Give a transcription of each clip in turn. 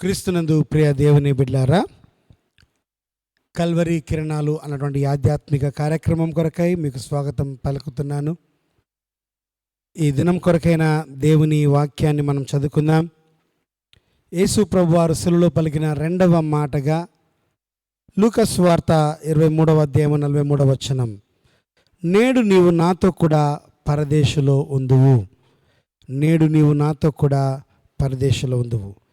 క్రీస్తునందు ప్రియ దేవుని బిడ్లారా కల్వరి కిరణాలు అన్నటువంటి ఆధ్యాత్మిక కార్యక్రమం కొరకై మీకు స్వాగతం పలుకుతున్నాను. ఈ దినం కొరకైన దేవుని వాక్యాన్ని మనం చదువుకుందాం. యేసు ప్రభు వారు సెలులో పలికిన రెండవ మాటగా లూకస్ వార్త ఇరవై మూడవ అధ్యాయం నలభై మూడవ వచనం. నేడు నీవు నాతో కూడా పరదేశంలో ఉందువు. నేడు నీవు నాతో కూడా పరదేశంలో ఉందువు.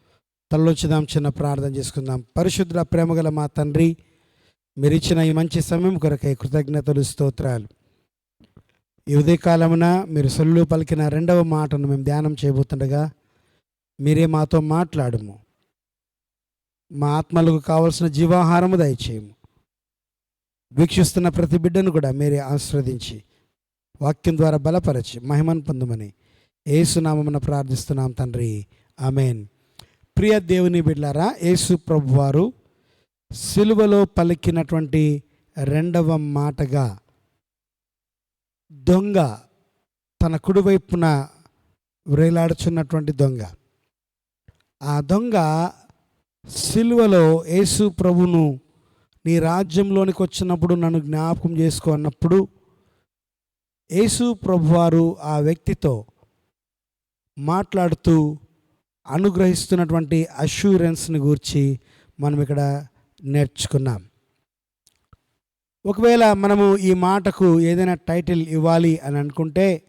తలలోచిదాం చిన్న ప్రార్థన చేసుకుందాం. పరిశుద్ధ ప్రేమగల మా తండ్రి మీరు ఇచ్చిన ఈ మంచి సమయం కొరకై కృతజ్ఞతలు స్తోత్రాలు. ఈ ఉదయకాలమున మీరు సొల్లు పలికిన రెండవ మాటను మేము ధ్యానం చేయబోతుండగా మీరే మాతో మాట్లాడము. మా ఆత్మలకు కావలసిన జీవాహారము దయచేయము. వీక్షిస్తున్న ప్రతి బిడ్డను కూడా మీరే ఆస్వాదించి వాక్యం ద్వారా బలపరచి మహిమను పొందమని ఏసునామమున ప్రార్థిస్తున్నాం తండ్రి. ఆమెన్. ప్రియ దేవుని బిడ్డారా యేసు ప్రభు వారు సిలువలో పలికినటువంటి రెండవ మాటగా దొంగ తన కుడివైపున వ్రేలాడుచున్నటువంటి దొంగ. ఆ దొంగ సిలువలో యేసు ప్రభును నీ రాజ్యంలోనికి వచ్చినప్పుడు నన్ను జ్ఞాపకం చేసుకో అన్నప్పుడు యేసు ప్రభువారు ఆ వ్యక్తితో మాట్లాడుతూ అనుగ్రహిస్తున్నటువంటి అష్యూరెన్స్ని గూర్చి మనం ఇక్కడ నేర్చుకున్నాం. ఒకవేళ మనము ఈ మాటకు ఏదైనా టైటిల్ ఇవ్వాలి అని అనుకుంటే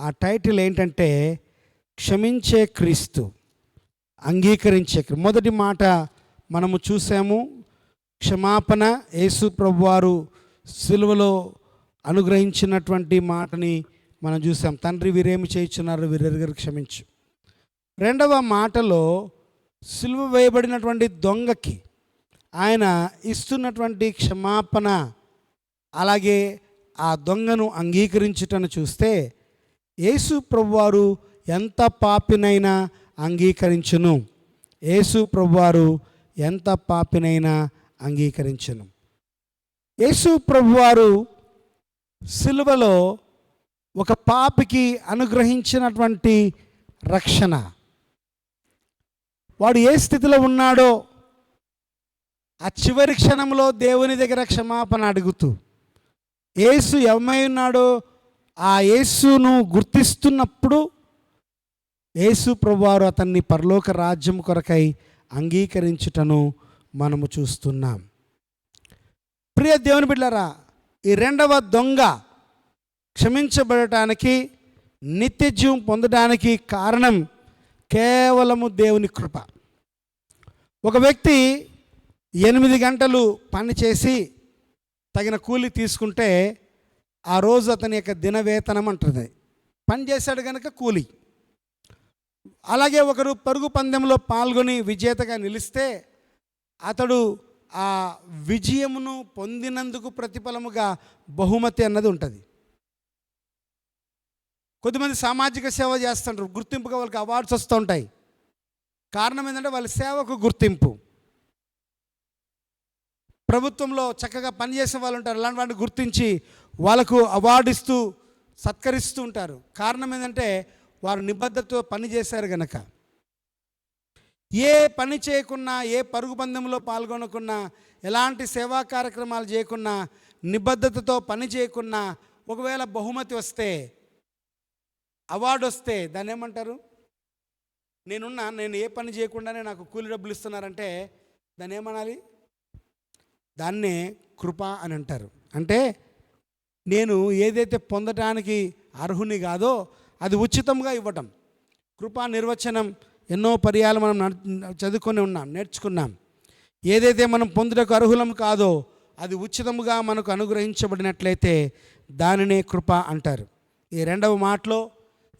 ఆ టైటిల్ ఏంటంటే క్షమించే క్రీస్తు అంగీకరించే క్రీ- మొదటి మాట మనము చూసాము క్షమాపణ యేసు ప్రభువారు సిలువలో అనుగ్రహించినటువంటి మాటని మనం చూసాం. తండ్రి వీరేమి చేయించున్నారు? వీరెరుగరు క్షమించు. రెండవ మాటలో సిలువ వేయబడినటువంటి దొంగకి ఆయన ఇస్తున్నటువంటి క్షమాపణ అలాగే ఆ దొంగను అంగీకరించుటను చూస్తే యేసు ప్రభువారు ఎంత పాపినైనా అంగీకరించును. యేసు ప్రభువారు ఎంత పాపినైనా అంగీకరించును. యేసు ప్రభువారు సిలువలో ఒక పాపికి అనుగ్రహించినటువంటి రక్షణ. వాడు ఏ స్థితిలో ఉన్నాడో ఆ చివరి క్షణంలో దేవుని దగ్గర క్షమాపణ అడుగుతూ ఏసు ఏమై ఉన్నాడో ఆ యేసును గుర్తిస్తున్నప్పుడు యేసు ప్రభువారు అతన్ని పరలోక రాజ్యం కొరకై అంగీకరించుటను మనము చూస్తున్నాం. ప్రియ దేవుని బిడ్డరా ఈ రెండవ దొంగ క్షమించబడటానికి నిత్య జీవం పొందడానికి కారణం కేవలము దేవుని కృప. ఒక వ్యక్తి ఎనిమిది గంటలు పని చేసి తగిన కూలి తీసుకుంటే ఆ రోజు అతని యొక్క దినవేతనం అంటుంది. పని చేశాడు కనుక కూలి. అలాగే ఒకరు పరుగు పందెంలో పాల్గొని విజేతగా నిలిస్తే అతడు ఆ విజయమును పొందినందుకు ప్రతిఫలముగా బహుమతి అన్నది ఉంటుంది. కొద్దిమంది సామాజిక సేవ చేస్తుంటారు. గుర్తింపుగా వాళ్ళకి అవార్డ్స్ వస్తూ ఉంటాయి. కారణం ఏంటంటే వాళ్ళ సేవకు గుర్తింపు. ప్రభుత్వంలో చక్కగా పనిచేసే వాళ్ళు ఉంటారు. అలాంటి వాటిని గుర్తించి వాళ్ళకు అవార్డు ఇస్తూ సత్కరిస్తూ ఉంటారు. కారణం ఏంటంటే వారు నిబద్ధతతో పని చేశారు గనక. ఏ పని చేయకున్నా ఏ పరుగు పందెంలో పాల్గొనకున్నా ఎలాంటి సేవా కార్యక్రమాలు చేయకున్నా నిబద్ధతతో పని చేయకున్నా ఒకవేళ బహుమతి వస్తే అవార్డు వస్తే దాన్ని ఏమంటారు? నేనున్నా నేను ఏ పని చేయకుండానే నాకు కూలి డబ్బులు ఇస్తున్నారంటే దాన్ని ఏమనాలి? దాన్నే కృప అని అంటారు. అంటే నేను ఏదైతే పొందటానికి అర్హుని కాదో అది ఉచితంగా ఇవ్వటం. కృపా నిర్వచనం ఎన్నో పర్యాలు మనం చదువుకొని ఉన్నాం నేర్చుకున్నాం. ఏదైతే మనం పొందుటకు అర్హులం కాదో అది ఉచితముగా మనకు అనుగ్రహించబడినట్లయితే దానినే కృప అంటారు. ఈ రెండవ మాటలో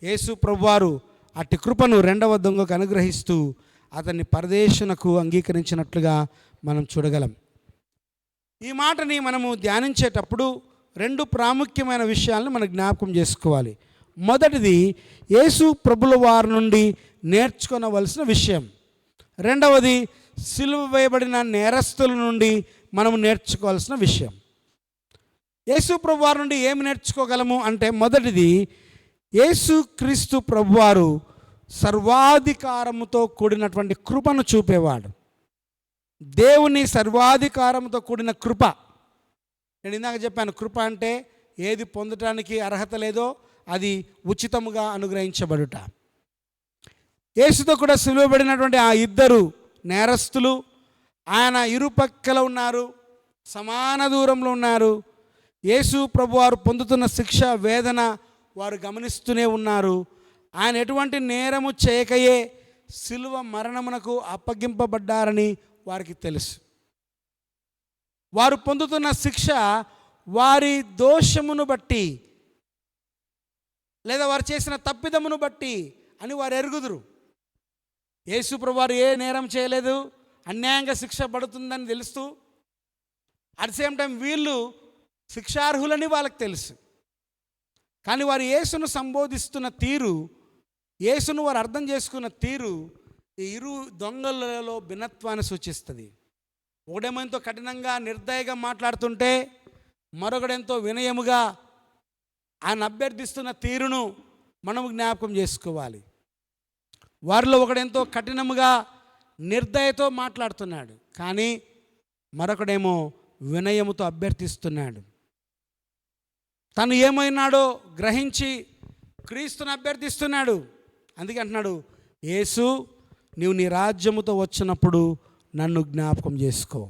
యేసు ప్రభువారు అట్టి కృపను రెండవ దొంగకు అనుగ్రహిస్తూ అతన్ని పరదేశునకు అంగీకరించినట్లుగా మనం చూడగలం. ఈ మాటని మనము ధ్యానించేటప్పుడు రెండు ప్రాముఖ్యమైన విషయాలను మనం జ్ఞాపకం చేసుకోవాలి. మొదటిది యేసు ప్రభుల వారి నుండి నేర్చుకొనవలసిన విషయం. రెండవది సిలువ వేయబడిన నేరస్తుల నుండి మనము నేర్చుకోవాల్సిన విషయం. యేసు ప్రభు వారి నుండి ఏమి నేర్చుకోగలము అంటే మొదటిది యేసు క్రీస్తు ప్రభువారు సర్వాధికారముతో కూడినటువంటి కృపను చూపేవాడు. దేవుని సర్వాధికారంతో కూడిన కృప. నేను ఇందాక చెప్పాను కృప అంటే ఏది పొందటానికి అర్హత లేదో అది ఉచితముగా అనుగ్రహించబడుట. యేసుతో కూడా సులువబడినటువంటి ఆ ఇద్దరు నేరస్తులు ఆయన ఇరుపక్కల ఉన్నారు సమాన దూరంలో ఉన్నారు. యేసు ప్రభువారు పొందుతున్న శిక్ష వేదన వారు గమనిస్తూనే ఉన్నారు. ఆయన ఎటువంటి నేరము చేయకయే సిలువ మరణమునకు అప్పగింపబడ్డారని వారికి తెలుసు. వారు పొందుతున్న శిక్ష వారి దోషమును బట్టి లేదా వారు చేసిన తప్పిదమును బట్టి అని వారు ఎరుగుదురు. యేసుప్రభు వారు ఏ నేరం చేయలేదు అన్యాయంగా శిక్ష పడుతుందని తెలుస్తూ అట్ సేమ్ టైం వీళ్ళు శిక్షార్హులని వాళ్ళకి తెలుసు. కానీ వారు యేసును సంబోధిస్తున్న తీరు యేసును వారు అర్థం చేసుకున్న తీరు ఈ ఇరు దొంగలలో భిన్నత్వాన్ని సూచిస్తుంది. ఒకడేమో ఎంతో కఠినంగా నిర్దయగా మాట్లాడుతుంటే మరొకడెంతో వినయముగా ఆయన అభ్యర్థిస్తున్న తీరును మనము జ్ఞాపకం చేసుకోవాలి. వారిలో ఒకడెంతో కఠినముగా నిర్దయతో మాట్లాడుతున్నాడు. కానీ మరొకడేమో వినయముతో అభ్యర్థిస్తున్నాడు. తను ఏమైనాడో గ్రహించి క్రీస్తుని అభ్యర్థిస్తున్నాడు. అందుకే అంటున్నాడు యేసు నీవు నీ రాజ్యముతో వచ్చినప్పుడు నన్ను జ్ఞాపకం చేసుకో.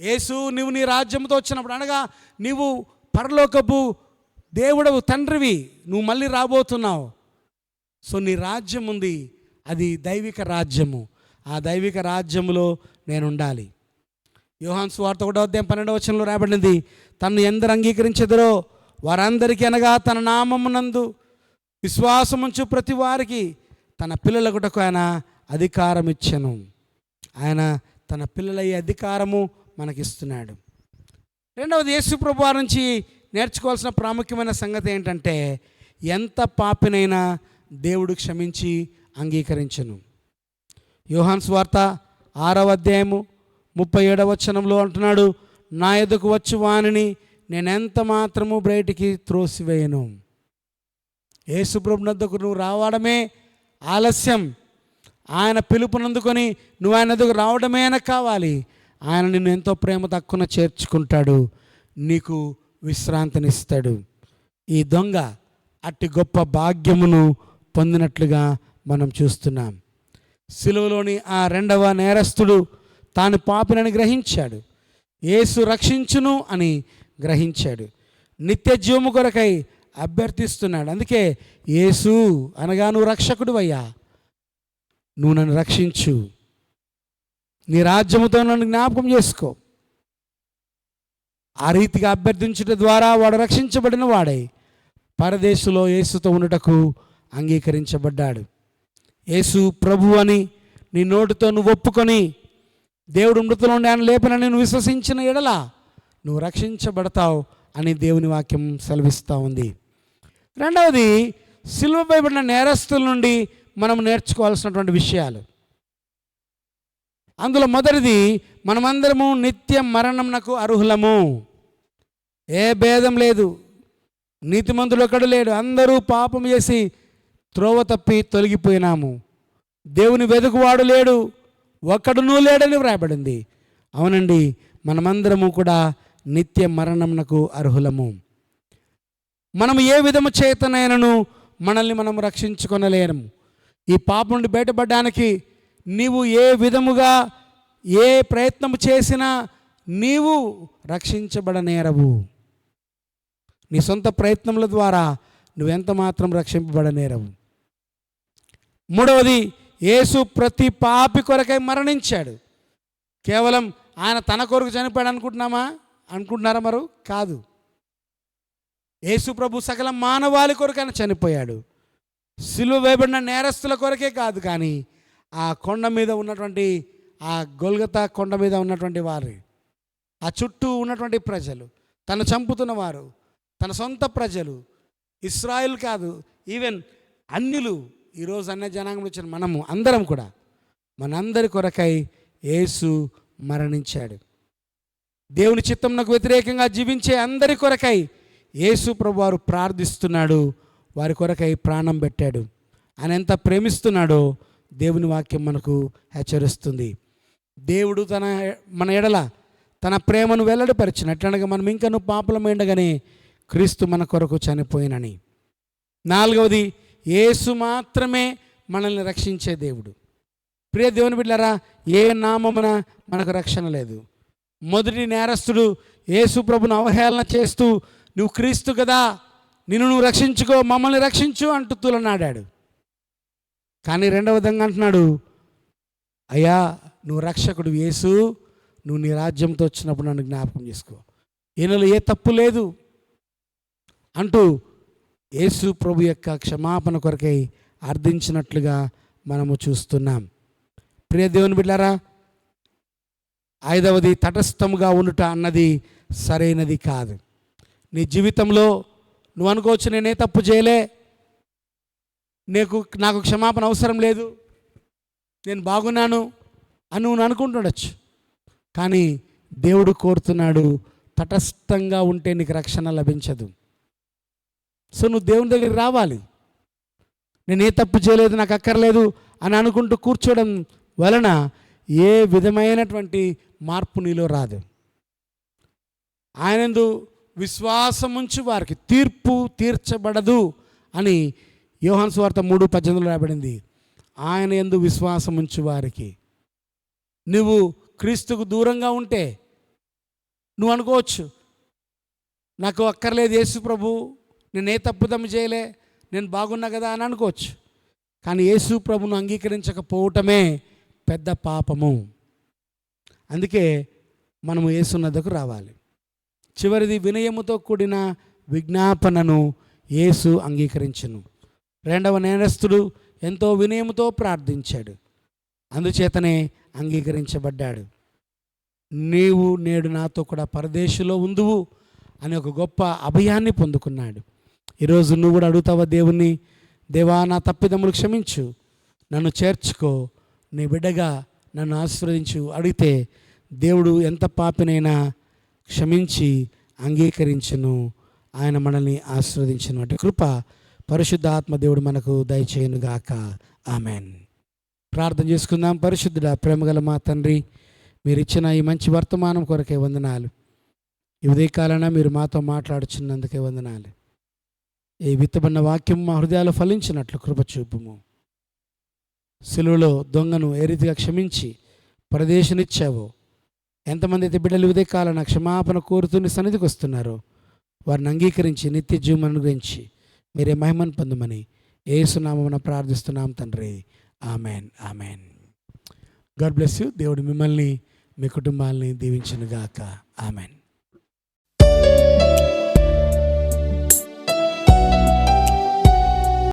యేసు నీవు నీ రాజ్యంతో వచ్చినప్పుడు అనగా నీవు పరలోకపు దేవుడవు తండ్రివి నువ్వు మళ్ళీ రాబోతున్నావు. సో నీ రాజ్యం ఉంది అది దైవిక రాజ్యము. ఆ దైవిక రాజ్యములో నేను ఉండాలి యోహాన్ స్వార్థ కూడా అధ్యాయం పన్నెండవ వచనంలో రాబడింది తను ఎందరు అంగీకరించెదరో వారందరికీ అనగా తన నామమునందు విశ్వాసముంచు ప్రతి వారికి తన పిల్లలకుటకు ఆయన అధికారం ఇచ్చను ఆయన తన పిల్లల ఈ అధికారము మనకిస్తున్నాడు. రెండవది యేసు ప్రభు వారి నుంచి నేర్చుకోవాల్సిన ప్రాముఖ్యమైన సంగతి ఏంటంటే ఎంత పాపినైనా దేవుడు క్షమించి అంగీకరించను. యోహాన్ స్వార్త ఆరవ అధ్యాయము ముప్పై ఏడవ వచనంలో అంటున్నాడు నా ఎదుకు వచ్చి వానిని నేనెంత మాత్రము బయటికి త్రోసివేయను. యేసుప్రభు నద్దకు నువ్వు రావడమే ఆలస్యం. ఆయన పిలుపునందుకొని నువ్వు ఆయన ఎదుగు రావడమే కావాలి. ఆయన నిన్ను ఎంతో ప్రేమ తక్కువ చేర్చుకుంటాడు. నీకు విశ్రాంతినిస్తాడు. ఈ దొంగ అట్టి గొప్ప భాగ్యమును పొందినట్లుగా మనం చూస్తున్నాం. సిలువలోని ఆ రెండవ నేరస్తుడు తాను పాపినని గ్రహించాడు. యేసు రక్షించును అని గ్రహించాడు. నిత్య జీవము కొరకై అభ్యర్థిస్తున్నాడు. అందుకే యేసు అనగా నువ్వు రక్షకుడు అయ్యా నువ్వు నన్ను రక్షించు. నీ రాజ్యముతో నన్ను జ్ఞాపకం చేసుకో. ఆ రీతిగా అభ్యర్థించుట ద్వారా వాడు రక్షించబడిన వాడై. పరదేశంలో యేసుతో ఉండుటకు అంగీకరించబడ్డాడు. యేసు ప్రభు అని నీ నోటితో నువ్వు ఒప్పుకొని దేవుడు మృతులు ఉండి ఆయన లేపనని నువ్వు విశ్వసించిన ఎడల నువ్వు రక్షించబడతావు అని దేవుని వాక్యం సెలవిస్తూ ఉంది. రెండవది సిలువపైబడిన నేరస్తుల నుండి మనం నేర్చుకోవాల్సినటువంటి విషయాలు. అందులో మొదటిది మనమందరము నిత్య మరణంనకు అర్హులము. ఏ భేదం లేదు. నీతిమంతుడు ఒకడు లేడు. అందరూ పాపం చేసి త్రోవ తప్పి తొలగిపోయినాము. దేవుని వెదుకువాడు లేడు. ఒక్కడునూ లేడని వ్రాయబడింది. అవునండి మనమందరము కూడా నిత్య మరణమునకు అర్హులము. మనం ఏ విధము చేతనైనను మనల్ని మనం రక్షించుకొనలేము. ఈ పాపం నుండి బయటపడడానికి నీవు ఏ విధముగా ఏ ప్రయత్నం చేసినా నీవు రక్షించబడనేరవు. నీ సొంత ప్రయత్నముల ద్వారా నువ్వెంత మాత్రం రక్షింపబడనేరవు. మూడవది యేసు ప్రతి పాపి కొరకై మరణించాడు. కేవలం ఆయన తన కొరకు చనిపోయాడు అనుకుంటున్నామా? అనుకుంటున్నారా మరు? కాదు. యేసు ప్రభు సకల మానవాళి కొరకు ఆయన చనిపోయాడు. సిలువ వేయబడిన నేరస్తుల కొరకే కాదు కానీ ఆ కొండ మీద ఉన్నటువంటి ఆ గొల్గతా కొండ మీద ఉన్నటువంటి వారు ఆ చుట్టూ ఉన్నటువంటి ప్రజలు తను చంపుతున్న వారు తన సొంత ప్రజలు ఇస్రాయిల్ కాదు ఈవెన్ అన్యులు ఈరోజు అన్న జనాంగంలో వచ్చిన మనము అందరం కూడా మనందరి కొరకై యేసు మరణించాడు. దేవుని చిత్తంనకు వ్యతిరేకంగా జీవించే అందరి కొరకై యేసు ప్రభు వారు ప్రార్థిస్తున్నాడు వారి కొరకై ప్రాణం పెట్టాడు. ఆయన ఎంత ప్రేమిస్తున్నాడో దేవుని వాక్యం మనకు హెచ్చరిస్తుంది. దేవుడు తన మన ఎడల తన ప్రేమను వెల్లడిపరిచినట్లనగా మనం ఇంకను పాపలమైండగానే క్రీస్తు మన కొరకు చనిపోయినని. నాలుగవది యేసు మాత్రమే మనల్ని రక్షించే దేవుడు. ప్రియ దేవుని బిడ్డారా ఏ నామమున మనకు రక్షణ లేదు. మొదటి నేరస్తుడు యేసు ప్రభును అవహేళన చేస్తూ నువ్వు క్రీస్తు కదా నిన్ను నువ్వు రక్షించుకో మమ్మల్ని రక్షించు అంటూ తులనాడాడు. కానీ రెండవ విధంగా అంటున్నాడు అయ్యా నువ్వు రక్షకుడు యేసు నువ్వు నీ రాజ్యంతో వచ్చినప్పుడు నన్ను జ్ఞాపకం చేసుకో. ఈయనలో ఏ తప్పు లేదు అంటూ యేసు ప్రభు యొక్క క్షమాపణ కొరకై అర్థించినట్లుగా మనము చూస్తున్నాం. ప్రియ దేవుని బిడ్డారా ఐదవది తటస్థముగా ఉండుట అన్నది సరైనది కాదు. నీ జీవితంలో నువ్వు అనుకోవచ్చు నేనే తప్పు చేయలే నీకు నాకు క్షమాపణ అవసరం లేదు నేను బాగున్నాను అని నువ్వు అనుకుంటుండొచ్చు కానీ దేవుడు కోరుతున్నాడు తటస్థంగా ఉంటే నీకు రక్షణ లభించదు. సో నువ్వు దేవుని దగ్గరికి రావాలి. నేను ఏ తప్పు చేయలేదు నాకు అక్కర్లేదు అని అనుకుంటూ కూర్చోవడం వలన ఏ విధమైనటువంటి మార్పు నీలో రాదు. ఆయనందు విశ్వాసముంచు వారికి తీర్పు తీర్చబడదు అని యోహాన్ స్వార్థ మూడు పద్దెనిమిదిలో రాబడింది ఆయన ఎందు విశ్వాసముంచు వారికి. నువ్వు క్రీస్తుకు దూరంగా ఉంటే నువ్వు అనుకోవచ్చు నాకు అక్కర్లేదు యేసు ప్రభు నేను ఏ చేయలే? నేను బాగున్నా కదా అని అనుకోవచ్చు. కానీ యేసు ప్రభును అంగీకరించకపోవటమే పెద్ద పాపము. అందుకే మనము ఏసున్నదకు రావాలి. చివరిది వినయముతో కూడిన విజ్ఞాపనను యేసు అంగీకరించను. రెండవ నేరస్తుడు ఎంతో వినయముతో ప్రార్థించాడు. అందుచేతనే అంగీకరించబడ్డాడు. నీవు నేడు నాతో కూడా పరదేశంలో ఉందువు అని ఒక గొప్ప అభయాన్ని పొందుకున్నాడు. ఈరోజు నువ్వు కూడా అడుగుతావా దేవుణ్ణి? దేవా నా తప్పిదమ్ములు క్షమించు. నన్ను చేర్చుకో. నీ బిడ్డగా నన్ను ఆశీర్వదించు. అడిగితే దేవుడు ఎంత పాపినైనా క్షమించి అంగీకరించును. ఆయన మనల్ని ఆశీర్వదించను. అటు కృప పరిశుద్ధ ఆత్మ దేవుడు మనకు దయచేయనుగాక ఆమెన్. ప్రార్థన చేసుకుందాం. పరిశుద్ధుడా ప్రేమగల మా తండ్రి మీరు ఇచ్చిన ఈ మంచి వర్తమానం కొరకే వందనాలు. ఈ ఉదయకాలన మీరు మాతో మాట్లాడుచున్నందుకే వందనాలు. ఈ విత్తబడిన వాక్యం మా హృదయాలు ఫలించినట్లు కృపచూపుము సెలువులో దొంగను ఏ రీతిగా క్షమించి ప్రదేశనిచ్చావో? ఎంతమంది అయితే బిడ్డలు ఉదయకాలన క్షమాపణ కోరుతూనే సన్నిధికి వస్తున్నారో వారిని అంగీకరించి నిత్య జీవం అనుగ్రహించి మీరే మహిమను పొందమని ఏసునామమున ప్రార్థిస్తున్నాం తండ్రి. Amen amen. God bless you. దేవుడు మిమ్మల్ని మీ కుటుంబాలని దీవించినగాక. ఆమెన్.